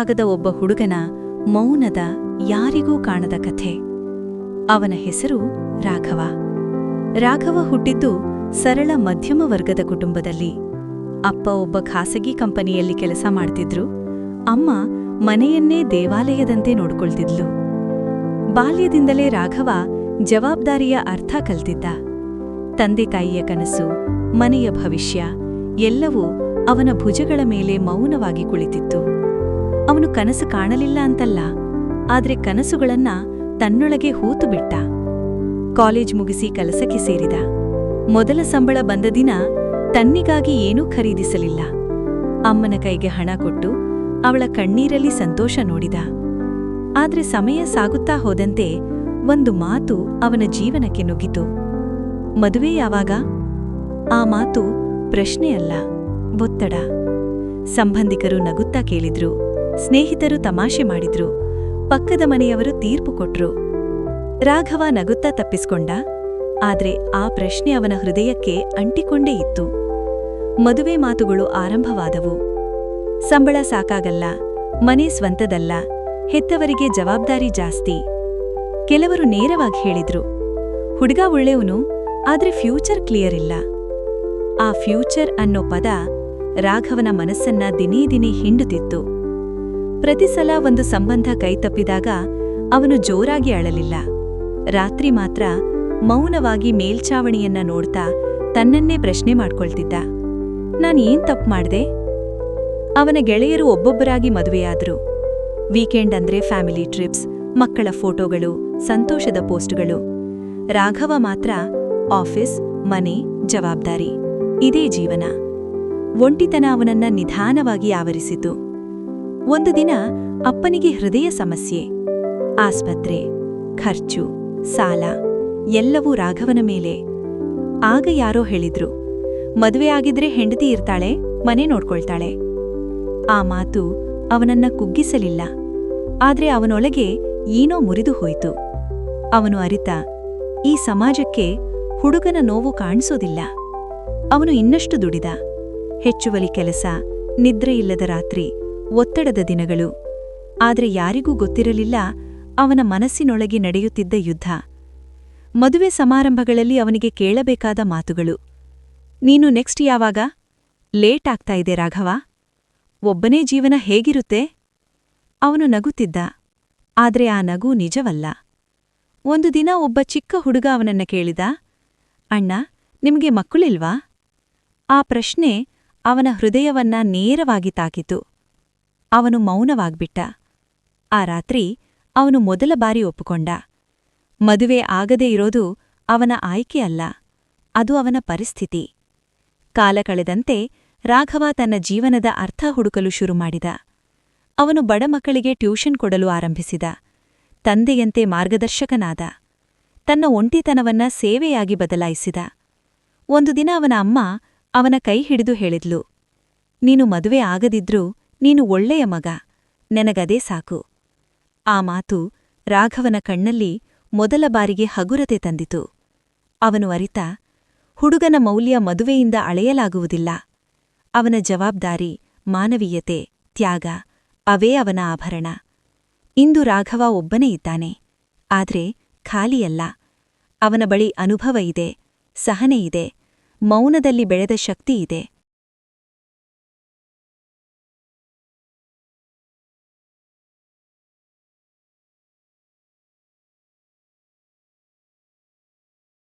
ಮದುವೆಯಾಗದ ಒಬ್ಬ ಹುಡುಗನ ಮೌನದ ಯಾರಿಗೂ ಕಾಣದ ಕಥೆ. ಅವನ ಹೆಸರು ರಾಘವ. ರಾಘವ ಹುಟ್ಟಿದ್ದು ಸರಳ ಮಧ್ಯಮ ವರ್ಗದ ಕುಟುಂಬದಲ್ಲಿ. ಅಪ್ಪ ಒಬ್ಬ ಖಾಸಗಿ ಕಂಪನಿಯಲ್ಲಿ ಕೆಲಸ ಮಾಡ್ತಿದ್ರು. ಅಮ್ಮ ಮನೆಯನ್ನೇ ದೇವಾಲಯದಂತೆ ನೋಡ್ಕೊಳ್ತಿದ್ಲು. ಬಾಲ್ಯದಿಂದಲೇ ರಾಘವ ಜವಾಬ್ದಾರಿಯ ಅರ್ಥ ಕಲ್ತಿದ್ದ. ತಂದೆ ತಾಯಿಯ ಕನಸು, ಮನೆಯ ಭವಿಷ್ಯ ಎಲ್ಲವೂ ಅವನ ಭುಜಗಳ ಮೇಲೆ ಮೌನವಾಗಿ ಕುಳಿತಿತ್ತು. ಅವನು ಕನಸು ಕಾಣಲಿಲ್ಲ ಅಂತಲ್ಲ, ಆದ್ರೆ ಕನಸುಗಳನ್ನ ತನ್ನೊಳಗೆ ಹೂತು ಬಿಟ್ಟ. ಕಾಲೇಜ್ ಮುಗಿಸಿ ಕೆಲಸಕ್ಕೆ ಸೇರಿದ. ಮೊದಲ ಸಂಬಳ ಬಂದ ದಿನ ತನ್ನಿಗಾಗಿ ಏನೂ ಖರೀದಿಸಲಿಲ್ಲ. ಅಮ್ಮನ ಕೈಗೆ ಹಣ ಕೊಟ್ಟು ಅವಳ ಕಣ್ಣೀರಲ್ಲಿ ಸಂತೋಷ ನೋಡಿದ. ಆದ್ರೆ ಸಮಯ ಸಾಗುತ್ತಾ ಹೋದಂತೆ ಒಂದು ಮಾತು ಅವನ ಜೀವನಕ್ಕೆ ನುಗ್ಗಿತು. ಮದುವೆ ಯಾವಾಗ? ಆ ಮಾತು ಪ್ರಶ್ನೆಯಲ್ಲ, ಒತ್ತಡ. ಸಂಬಂಧಿಕರು ನಗುತ್ತಾ ಕೇಳಿದ್ರು. ಸ್ನೇಹಿತರು ತಮಾಷೆ ಮಾಡಿದ್ರು. ಪಕ್ಕದ ಮನೆಯವರು ತೀರ್ಪು ಕೊಟ್ರು. ರಾಘವ ನಗುತ್ತಾ ತಪ್ಪಿಸ್ಕೊಂಡ. ಆದ್ರೆ ಆ ಪ್ರಶ್ನೆ ಅವನ ಹೃದಯಕ್ಕೆ ಅಂಟಿಕೊಂಡೇ ಇತ್ತು. ಮದುವೆ ಮಾತುಗಳು ಆರಂಭವಾದವು. ಸಂಬಳ ಸಾಕಾಗಲ್ಲ. ಮನೆ ಸ್ವಂತದಲ್ಲ. ಹೆತ್ತವರಿಗೆ ಜವಾಬ್ದಾರಿ ಜಾಸ್ತಿ. ಕೆಲವರು ನೇರವಾಗಿ ಹೇಳಿದ್ರು. ಹುಡುಗ ಒಳ್ಳೆಯವನು, ಆದ್ರೆ ಫ್ಯೂಚರ್ ಕ್ಲಿಯರ್ ಇಲ್ಲ. ಆ ಫ್ಯೂಚರ್ ಅನ್ನೋ ಪದ ರಾಘವನ ಮನಸ್ಸನ್ನ ದಿನೇ ದಿನೇ ಹಿಂಡುತ್ತಿತ್ತು. ಪ್ರತಿ ಸಲ ಒಂದು ಸಂಬಂಧ ಕೈತಪ್ಪಿದಾಗ ಅವನು ಜೋರಾಗಿ ಅಳಲಿಲ್ಲ. ರಾತ್ರಿ ಮಾತ್ರ ಮೌನವಾಗಿ ಮೇಲ್ಛಾವಣಿಯನ್ನ ನೋಡ್ತಾ ತನ್ನನ್ನೇ ಪ್ರಶ್ನೆ ಮಾಡ್ಕೊಳ್ತಿದ್ದ. ನಾನೇನ್ ತಪ್ಪು ಮಾಡ್ದೆ? ಅವನ ಗೆಳೆಯರು ಒಬ್ಬೊಬ್ಬರಾಗಿ ಮದುವೆಯಾದ್ರು. ವೀಕೆಂಡ್ ಅಂದ್ರೆ ಫ್ಯಾಮಿಲಿ ಟ್ರಿಪ್ಸ್, ಮಕ್ಕಳ ಫೋಟೋಗಳು, ಸಂತೋಷದ ಪೋಸ್ಟ್ಗಳು. ರಾಘವ ಮಾತ್ರ ಆಫೀಸ್, ಮನೆ, ಜವಾಬ್ದಾರಿ, ಇದೇ ಜೀವನ. ಒಂಟಿತನ ಅವನನ್ನ ನಿಧಾನವಾಗಿ ಆವರಿಸಿತು. ಒಂದು ದಿನ ಅಪ್ಪನಿಗೆ ಹೃದಯ ಸಮಸ್ಯೆ, ಆಸ್ಪತ್ರೆ, ಖರ್ಚು, ಸಾಲ, ಎಲ್ಲವೂ ರಾಘವನ ಮೇಲೆ. ಆಗ ಯಾರೋ ಹೇಳಿದ್ರು, ಮದುವೆ ಆಗಿದ್ರೆ ಹೆಂಡತಿ ಇರ್ತಾಳೆ, ಮನೆ ನೋಡ್ಕೊಳ್ತಾಳೆ. ಆ ಮಾತು ಅವನನ್ನ ಕುಗ್ಗಿಸಲಿಲ್ಲ. ಆದ್ರೆ ಅವನೊಳಗೆ ಏನೋ ಮುರಿದು ಹೋಯಿತು. ಅವನು ಅರಿತ, ಈ ಸಮಾಜಕ್ಕೆ ಹುಡುಗನ ನೋವು ಕಾಣಿಸೋದಿಲ್ಲ. ಅವನು ಇನ್ನಷ್ಟು ದುಡಿದ. ಹೆಚ್ಚುವಲಿ ಕೆಲಸ ನಿದ್ರೆಯಿಲ್ಲದ ರಾತ್ರಿ ಒತ್ತಡದ ದಿನಗಳು. ಆದರೆ ಯಾರಿಗೂ ಗೊತ್ತಿರಲಿಲ್ಲ ಅವನ ಮನಸ್ಸಿನೊಳಗೆ ನಡೆಯುತ್ತಿದ್ದ ಯುದ್ಧ. ಮದುವೆ ಸಮಾರಂಭಗಳಲ್ಲಿ ಅವನಿಗೆ ಕೇಳಬೇಕಾದ ಮಾತುಗಳು. ನೀನು ನೆಕ್ಸ್ಟ್ ಯಾವಾಗ? ಲೇಟ್ ಆಗ್ತಾ ಇದೆ ರಾಘವ. ಒಬ್ಬನೇ ಜೀವನ ಹೇಗಿರುತ್ತೆ? ಅವನು ನಗುತ್ತಿದ್ದ. ಆದರೆ ಆ ನಗು ನಿಜವಲ್ಲ. ಒಂದು ದಿನ ಒಬ್ಬ ಚಿಕ್ಕ ಹುಡುಗ ಅವನನ್ನ ಕೇಳಿದ. ಅಣ್ಣ, ನಿಮಗೆ ಮಕ್ಕಳಿಲ್ವಾ? ಆ ಪ್ರಶ್ನೆ ಅವನ ಹೃದಯವನ್ನ ನೇರವಾಗಿ ತಾಕಿತು. ಅವನು ಮೌನವಾಗ್ಬಿಟ್ಟ. ಆ ರಾತ್ರಿ ಅವನು ಮೊದಲ ಬಾರಿ ಒಪ್ಪಿಕೊಂಡ. ಮದುವೆ ಆಗದೇ ಇರೋದು ಅವನ ಆಯ್ಕೆ ಅಲ್ಲ, ಅದು ಅವನ ಪರಿಸ್ಥಿತಿ. ಕಾಲ ಕಳೆದಂತೆ ರಾಘವ ತನ್ನ ಜೀವನದ ಅರ್ಥ ಹುಡುಕಲು ಶುರುಮಾಡಿದ ಅವನು ಬಡ ಮಕ್ಕಳಿಗೆ ಟ್ಯೂಷನ್ ಕೊಡಲು ಆರಂಭಿಸಿದ. ತಂದೆಯಂತೆ ಮಾರ್ಗದರ್ಶಕನಾದ. ತನ್ನ ಒಂಟಿತನವನ್ನ ಸೇವೆಯಾಗಿ ಬದಲಾಯಿಸಿದ. ಒಂದು ದಿನ ಅವನ ಅಮ್ಮ ಅವನ ಕೈ ಹಿಡಿದು ಹೇಳಿದ್ಲು, ನೀನು ಮದುವೆ ಆಗದಿದ್ರೂ ನೀನು ಒಳ್ಳೆಯ ಮಗ, ನನಗದೇ ಸಾಕು. ಆ ಮಾತು ರಾಘವನ ಕಣ್ಣಲ್ಲಿ ಮೊದಲ ಬಾರಿಗೆ ಹಗುರತೆ ತಂದಿತು. ಅವನು ಅರಿತ, ಹುಡುಗನ ಮೌಲ್ಯ ಮದುವೆಯಿಂದ ಅಳೆಯಲಾಗುವುದಿಲ್ಲ. ಅವನ ಜವಾಬ್ದಾರಿ ಮಾನವೀಯತೆ, ತ್ಯಾಗ, ಅವೇ ಅವನ ಆಭರಣ. ಇಂದು ರಾಘವ ಒಬ್ಬನೇ ಇದ್ದಾನೆ. ಆದ್ರೆ ಖಾಲಿಯಲ್ಲ. ಅವನ ಬಳಿ ಅನುಭವ ಇದೆ, ಸಹನೆ ಇದೆ, ಮೌನದಲ್ಲಿ ಬೆಳೆದ ಶಕ್ತಿ ಇದೆ.